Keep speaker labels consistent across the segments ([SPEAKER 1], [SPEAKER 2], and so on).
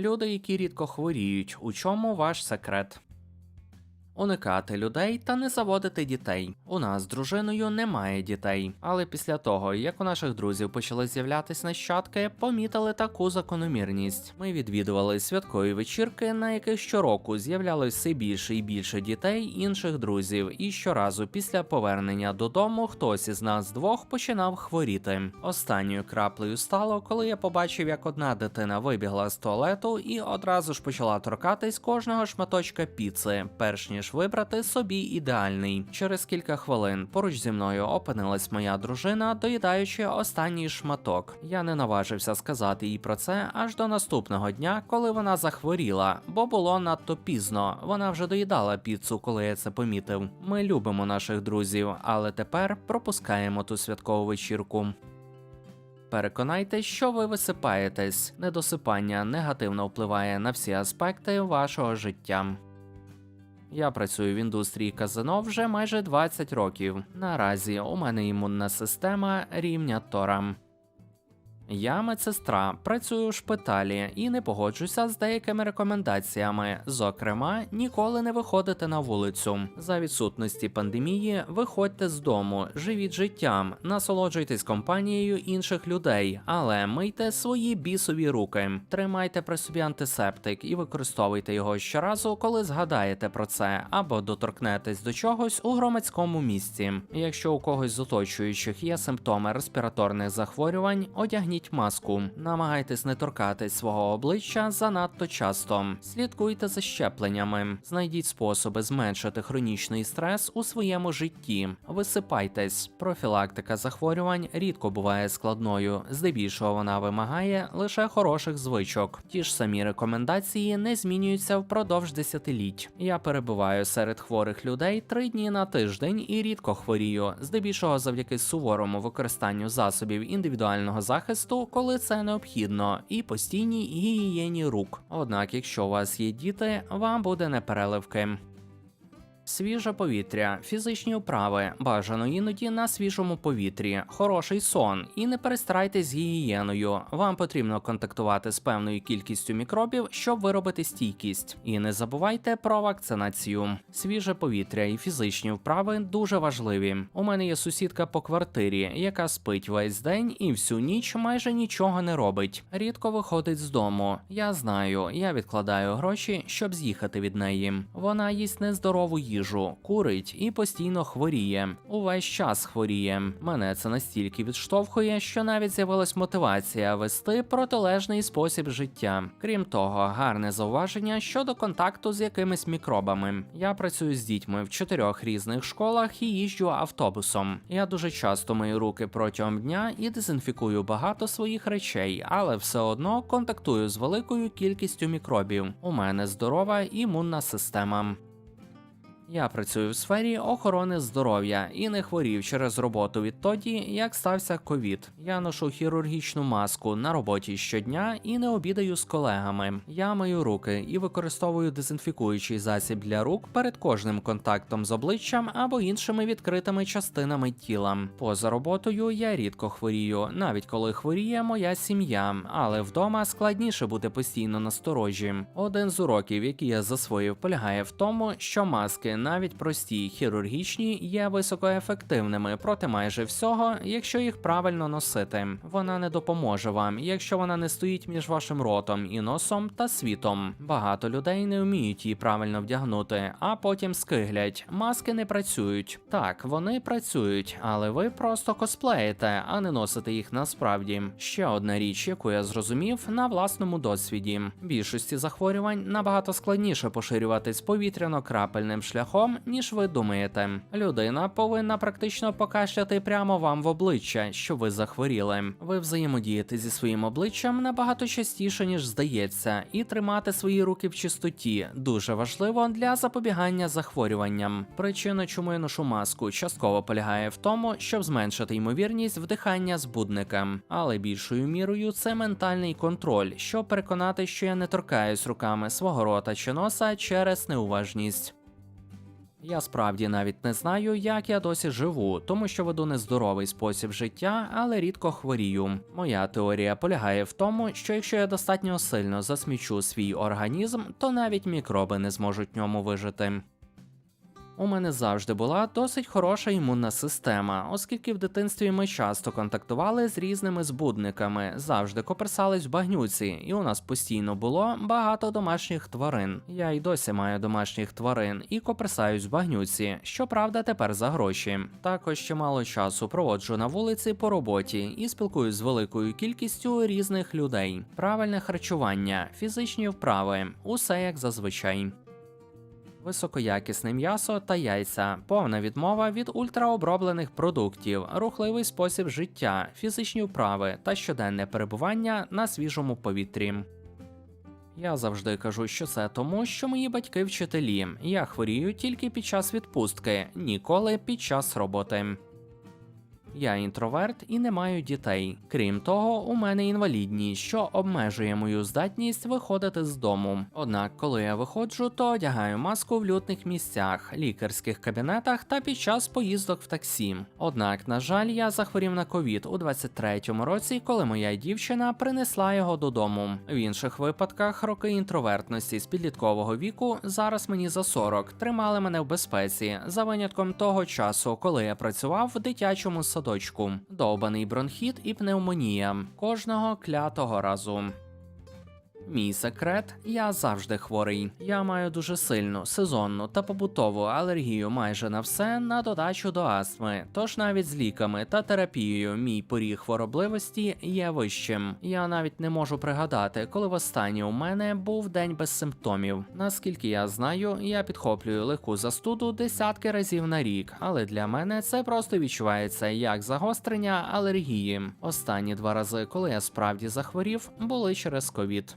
[SPEAKER 1] Люди, які рідко хворіють, у чому ваш секрет? Уникати людей та не заводити дітей. У нас з дружиною немає дітей. Але після того, як у наших друзів почали з'являтись нащадки, помітили таку закономірність. Ми відвідували святкові вечірки, на яких щороку з'являлось все більше і більше дітей інших друзів, і щоразу після повернення додому хтось із нас двох починав хворіти. Останньою краплею стало, коли я побачив, як одна дитина вибігла з туалету і одразу ж почала торкатись кожного шматочка піци, перш ніж вибрати собі ідеальний. Через кілька хвилин поруч зі мною опинилась моя дружина, доїдаючи останній шматок. Я не наважився сказати їй про це аж до наступного дня, коли вона захворіла, бо було надто пізно. Вона вже доїдала піцу, коли я це помітив. Ми любимо наших друзів, але тепер пропускаємо ту святкову вечірку. Переконайтесь, що ви висипаєтесь. Недосипання негативно впливає на всі аспекти вашого життя. Я працюю в індустрії казино вже майже 20 років. Наразі у мене імунна система рівня Тора. Я медсестра, працюю у шпиталі і не погоджуся з деякими рекомендаціями. Зокрема, ніколи не виходити на вулицю. За відсутності пандемії виходьте з дому, живіть життям, насолоджуйтесь компанією інших людей, але мийте свої бісові руки, тримайте при собі антисептик і використовуйте його щоразу, коли згадаєте про це, або доторкнетесь до чогось у громадському місці. Якщо у когось з оточуючих є симптоми респіраторних захворювань, одягніть маску. Намагайтесь не торкатись свого обличчя занадто часто. Слідкуйте за щепленнями, знайдіть способи зменшити хронічний стрес у своєму житті. Висипайтесь. Профілактика захворювань рідко буває складною. Здебільшого вона вимагає лише хороших звичок. Ті ж самі рекомендації не змінюються впродовж десятиліть. Я перебуваю серед хворих людей три дні на тиждень і рідко хворію, здебільшого завдяки суворому використанню засобів індивідуального захисту, коли це необхідно, і постійній гігієні рук. Однак, якщо у вас є діти, вам буде непереливки. Свіже повітря, фізичні вправи, бажано іноді на свіжому повітрі, хороший сон і не перестарайтесь з гігієною. Вам потрібно контактувати з певною кількістю мікробів, щоб виробити стійкість. І не забувайте про вакцинацію. Свіже повітря і фізичні вправи дуже важливі. У мене є сусідка по квартирі, яка спить весь день і всю ніч майже нічого не робить. Рідко виходить з дому. Я знаю, я відкладаю гроші, щоб з'їхати від неї. Вона їсть нездорову їжу, курить і постійно хворіє. Увесь час хворіє. Мене це настільки відштовхує, що навіть з'явилась мотивація вести протилежний спосіб життя. Крім того, гарне зауваження щодо контакту з якимись мікробами. Я працюю з дітьми в чотирьох різних школах і їжджу автобусом. Я дуже часто мию руки протягом дня і дезінфікую багато своїх речей, але все одно контактую з великою кількістю мікробів. У мене здорова імунна система. Я працюю в сфері охорони здоров'я і не хворів через роботу відтоді, як стався ковід. Я ношу хірургічну маску на роботі щодня і не обідаю з колегами. Я мию руки і використовую дезінфікуючий засіб для рук перед кожним контактом з обличчям або іншими відкритими частинами тіла. Поза роботою я рідко хворію, навіть коли хворіє моя сім'я, але вдома складніше бути постійно насторожі. Один з уроків, який я засвоїв, полягає в тому, що маски навіть прості хірургічні є високоефективними проти майже всього, якщо їх правильно носити. Вона не допоможе вам, якщо вона не стоїть між вашим ротом і носом та світом. Багато людей не вміють її правильно вдягнути, а потім скиглять. Маски не працюють. Так, вони працюють, але ви просто косплеїте, а не носите їх насправді. Ще одна річ, яку я зрозумів на власному досвіді. Більшості захворювань набагато складніше поширюватись повітряно-крапельним шляхом, ніж ви думаєте. Людина повинна практично покашляти прямо вам в обличчя, що ви захворіли. Ви взаємодієте зі своїм обличчям набагато частіше, ніж здається, і тримати свої руки в чистоті дуже важливо для запобігання захворюванням. Причина, чому я ношу маску, частково полягає в тому, щоб зменшити ймовірність вдихання збудника, але більшою мірою це ментальний контроль, щоб переконати, що я не торкаюсь руками свого рота чи носа через неуважність. Я справді навіть не знаю, як я досі живу, тому що веду нездоровий спосіб життя, але рідко хворію. Моя теорія полягає в тому, що якщо я достатньо сильно засмічу свій організм, то навіть мікроби не зможуть ньому вижити. У мене завжди була досить хороша імунна система, оскільки в дитинстві ми часто контактували з різними збудниками, завжди коперсались в багнюці, і у нас постійно було багато домашніх тварин. Я й досі маю домашніх тварин і коперсаюсь в багнюці, щоправда, тепер за гроші. Також чимало часу проводжу на вулиці по роботі і спілкуюсь з великою кількістю різних людей. Правильне харчування, фізичні вправи, усе як зазвичай. Високоякісне м'ясо та яйця, повна відмова від ультраоброблених продуктів, рухливий спосіб життя, фізичні вправи та щоденне перебування на свіжому повітрі. Я завжди кажу, що це тому, що мої батьки вчителі. Я хворію тільки під час відпустки, ніколи під час роботи. Я інтроверт і не маю дітей. Крім того, у мене інвалідність, що обмежує мою здатність виходити з дому. Однак, коли я виходжу, то одягаю маску в лютних місцях, лікарських кабінетах та під час поїздок в таксі. Однак, на жаль, я захворів на ковід у 23-му році, коли моя дівчина принесла його додому. В інших випадках роки інтровертності з підліткового віку зараз мені за 40 тримали мене в безпеці за винятком того часу, коли я працював в дитячому садочку. Довбаний бронхіт і пневмонія кожного клятого разу. Мій секрет я завжди хворий. Я маю дуже сильну, сезонну та побутову алергію майже на все на додачу до астми. Тож навіть з ліками та терапією мій поріг хворобливості є вищим. Я навіть не можу пригадати, коли востаннє у мене був день без симптомів. Наскільки я знаю, я підхоплюю легку застуду десятки разів на рік, але для мене це просто відчувається як загострення алергії. Останні два рази, коли я справді захворів, були через ковід.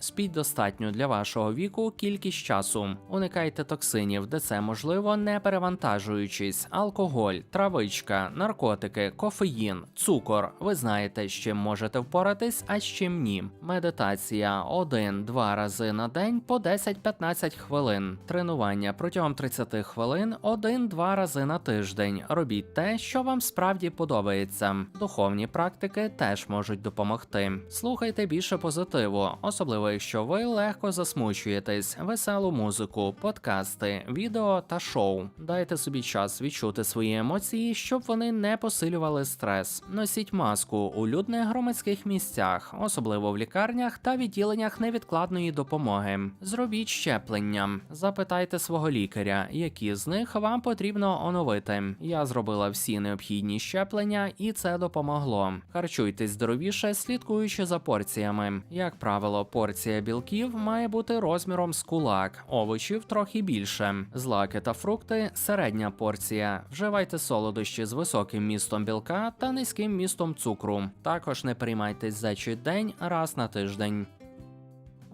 [SPEAKER 1] Спіть достатньо для вашого віку кількість часу. Уникайте токсинів, де це можливо, не перевантажуючись. Алкоголь, травичка, наркотики, кофеїн, цукор. Ви знаєте, з чим можете впоратись, а з чим ні. Медитація один-два рази на день по 10-15 хвилин. Тренування протягом 30 хвилин один-два рази на тиждень. Робіть те, що вам справді подобається. Духовні практики теж можуть допомогти. Слухайте більше позитиву, особливо якщо ви легко засмучуєтесь, веселу музику, подкасти, відео та шоу. Дайте собі час відчути свої емоції, щоб вони не посилювали стрес. Носіть маску у людних громадських місцях, особливо в лікарнях та відділеннях невідкладної допомоги. Зробіть щеплення, запитайте свого лікаря, які з них вам потрібно оновити. Я зробила всі необхідні щеплення, і це допомогло. Харчуйтесь здоровіше, слідкуючи за порціями. Як правило, порція білків має бути розміром з кулак, овочів трохи більше, злаки та фрукти середня порція. Вживайте солодощі з високим містом білка та низьким містом цукру. Також не приймайтесь за зечий день раз на тиждень.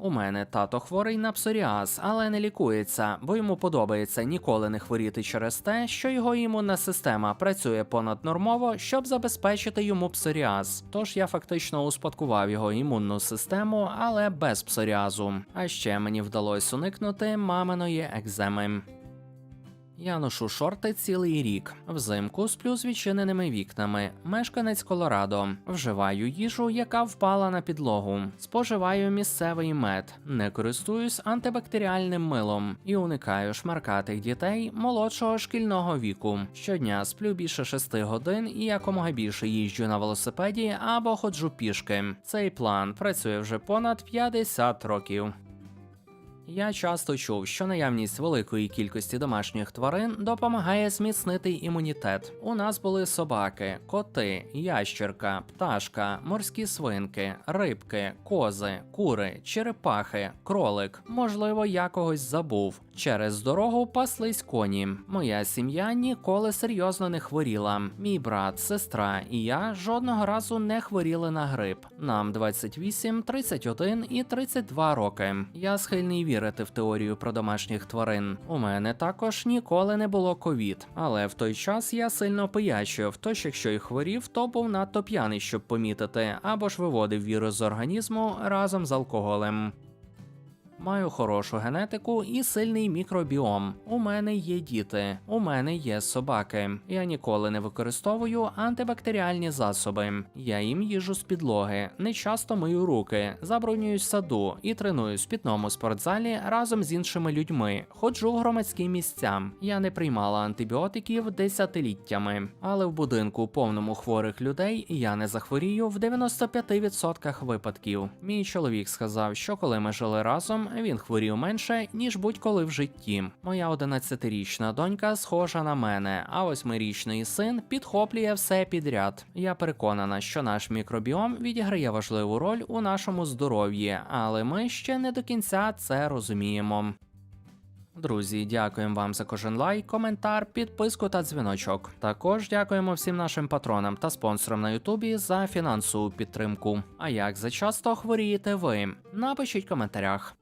[SPEAKER 1] У мене тато хворий на псоріаз, але не лікується, бо йому подобається ніколи не хворіти через те, що його імунна система працює понаднормово, щоб забезпечити йому псоріаз. Тож я фактично успадкував його імунну систему, але без псоріазу. А ще мені вдалося уникнути маминої екземи. Я ношу шорти цілий рік. Взимку сплю з відчиненими вікнами. Мешканець Колорадо. Вживаю їжу, яка впала на підлогу. Споживаю місцевий мед. Не користуюсь антибактеріальним милом і уникаю шмаркатих дітей молодшого шкільного віку. Щодня сплю більше 6 годин і якомога більше їжджу на велосипеді або ходжу пішки. Цей план працює вже понад 50 років. Я часто чув, що наявність великої кількості домашніх тварин допомагає зміцнити імунітет. У нас були собаки, коти, ящерка, пташка, морські свинки, рибки, кози, кури, черепахи, кролик. Можливо, я когось забув. Через дорогу паслись коні. Моя сім'я ніколи серйозно не хворіла. Мій брат, сестра і я жодного разу не хворіли на грип. Нам 28, 31 і 32 роки. Я схильний вірити в теорію про домашніх тварин. У мене також ніколи не було ковід, але в той час я сильно пиячив, тож якщо й хворів, то був надто п'яний, щоб помітити, або ж виводив вірус з організму разом з алкоголем. Маю хорошу генетику і сильний мікробіом. У мене є діти, у мене є собаки. Я ніколи не використовую антибактеріальні засоби. Я їм їжу з підлоги, не часто мию руки, забронююсь саду і тренуюсь в пітному спортзалі разом з іншими людьми. Ходжу в громадські місця. Я не приймала антибіотиків десятиліттями, але в будинку повному хворих людей я не захворію в 95% випадків. Мій чоловік сказав, що коли ми жили разом, він хворів менше ніж будь-коли в житті. Моя 11-річна донька схожа на мене, а восьмирічний син підхоплює все підряд. Я переконана, що наш мікробіом відіграє важливу роль у нашому здоров'ї, але ми ще не до кінця це розуміємо. Друзі, дякуємо вам за кожен лайк, коментар, підписку та дзвіночок. Також дякуємо всім нашим патронам та спонсорам на Ютубі за фінансову підтримку. А як за часто хворієте ви? Напишіть в коментарях.